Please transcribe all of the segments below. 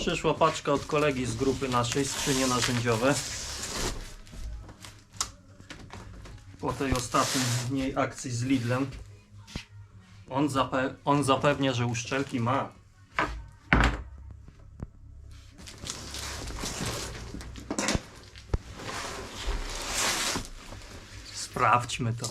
Przyszła paczka od kolegi z grupy naszej, skrzynie narzędziowe. Po tej ostatniej akcji z Lidlem. On, zape on zapewnia, że uszczelki ma. Sprawdźmy to.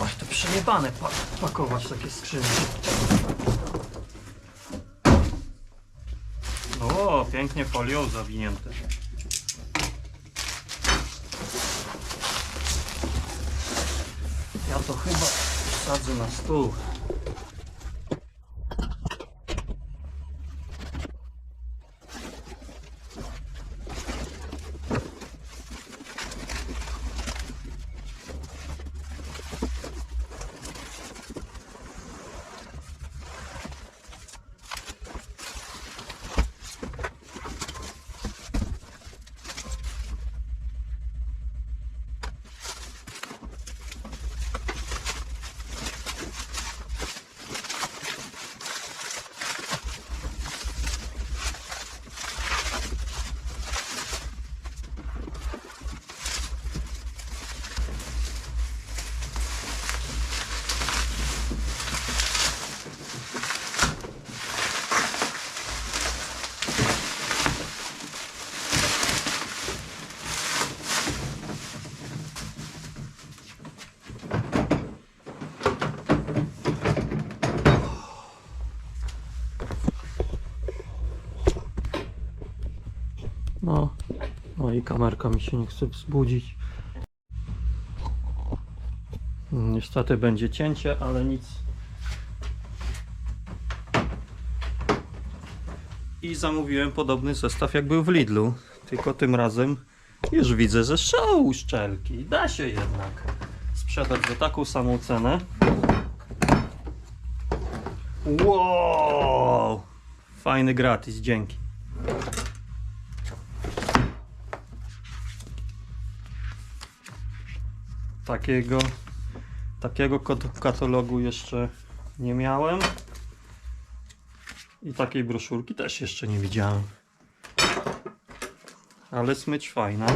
Oj, to przejebane pa pakować takie skrzynki. O, pięknie folią zawinięte. Ja to chyba wsadzę na stół. No, no i kamerka mi się nie chce wzbudzić. Niestety będzie cięcie, ale nic. I zamówiłem podobny zestaw jak był w Lidlu, tylko tym razem już widzę, że są uszczelki. Da się jednak sprzedać za taką samą cenę. Wow! Fajny gratis, dzięki. Takiego, takiego katalogu jeszcze nie miałem. I takiej broszurki też jeszcze nie widziałem. Ale smycz fajna.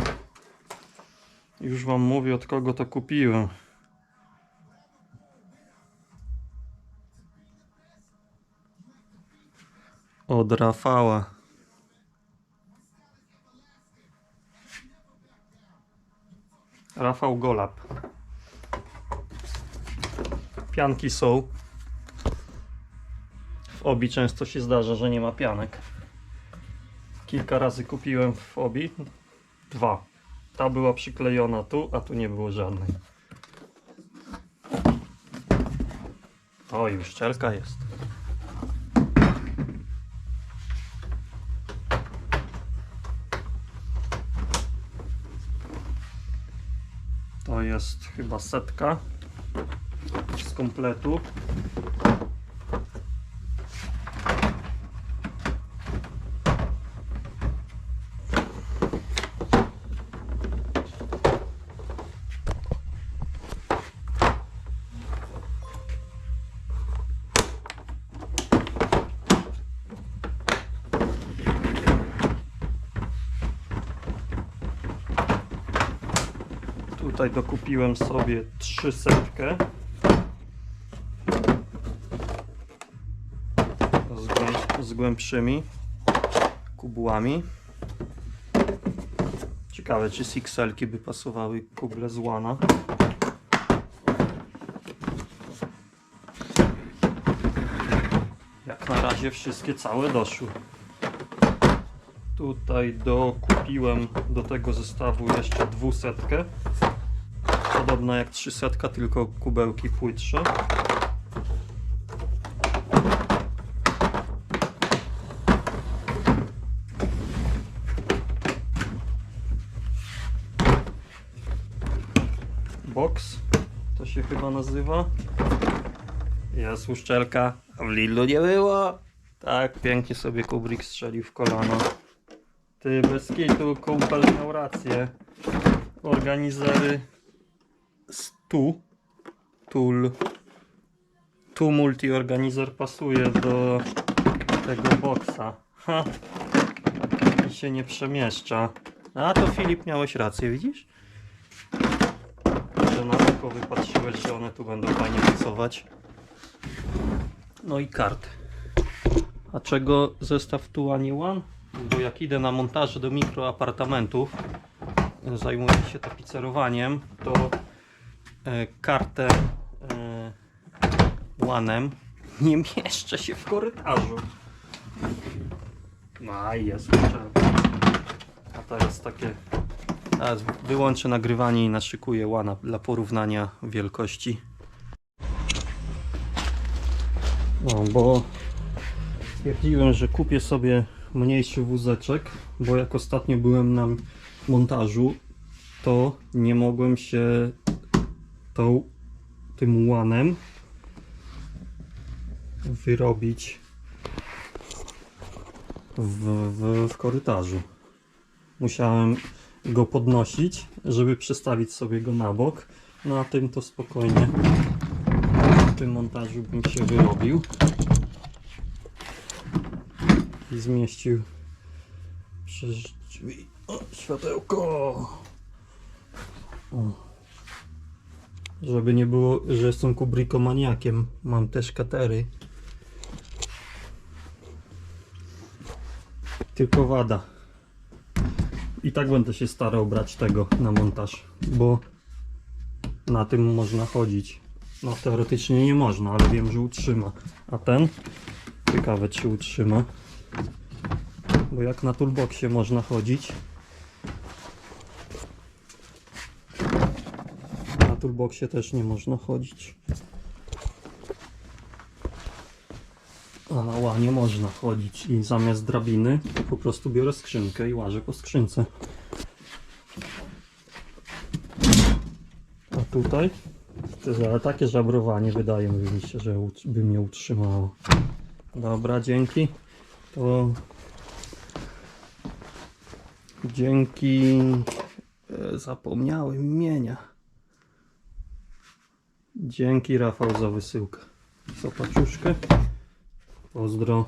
Już wam mówię od kogo to kupiłem. Od Rafała. Rafał Golab. Pianki są. W obi często się zdarza, że nie ma pianek. Kilka razy kupiłem w obi. Dwa. Ta była przyklejona tu, a tu nie było żadnej. O, już szczelka jest. To jest chyba setka z kompletu. Tutaj dokupiłem sobie 300 z, głębszymi kubłami. Ciekawe, czy Sixelki by pasowały kuble z łana. jak na razie wszystkie całe doszły. Tutaj dokupiłem do tego zestawu jeszcze dwusetkę. Podobna jak trzysetka, tylko kubełki płytsze. Box to się chyba nazywa. Jest uszczelka, w Lidlu nie było. Tak, pięknie sobie Kubrick strzelił w kolano. Ty bez kitu, kumpel miał rację. Organizery stu, tul, tu multi-organizer pasuje do tego boksa. Ha. I się nie przemieszcza. A to Filip miałeś rację, widzisz? Oko wypatrzyłeś, że one tu będą fajnie pasować. No i karty. A czego zestaw tu, a nie one? Bo jak idę na montaże do mikroapartamentów, e, zajmuję się tapicerowaniem, to e, kartę e, łanem nie mieszczę się w korytarzu. No jest. A teraz takie... Teraz wyłączę nagrywanie i naszykuję łana dla porównania wielkości. No, bo stwierdziłem, że kupię sobie mniejszy wózeczek, bo jak ostatnio byłem na montażu, to nie mogłem się tą, tym łanem wyrobić w, w, w korytarzu. Musiałem go podnosić, żeby przestawić sobie go na bok. Na tym to spokojnie w tym montażu bym się wyrobił i zmieścił przez drzwi. O, światełko! O. Żeby nie było, że jestem kubrikomaniakiem. Mam też katery. Tylko wada. I tak będę się starał brać tego na montaż, bo na tym można chodzić. No teoretycznie nie można, ale wiem, że utrzyma. A ten? Ciekawe czy utrzyma. Bo jak na toolboxie można chodzić. Na toolboxie też nie można chodzić. A na łanie można chodzić i zamiast drabiny po prostu biorę skrzynkę i łażę po skrzynce. A tutaj? Ale takie żabrowanie wydaje mi się, że by mnie utrzymało. Dobra, dzięki. To dzięki e, zapomniałem imienia. Dzięki Rafał za wysyłkę. Za paczuszkę. Pozdro.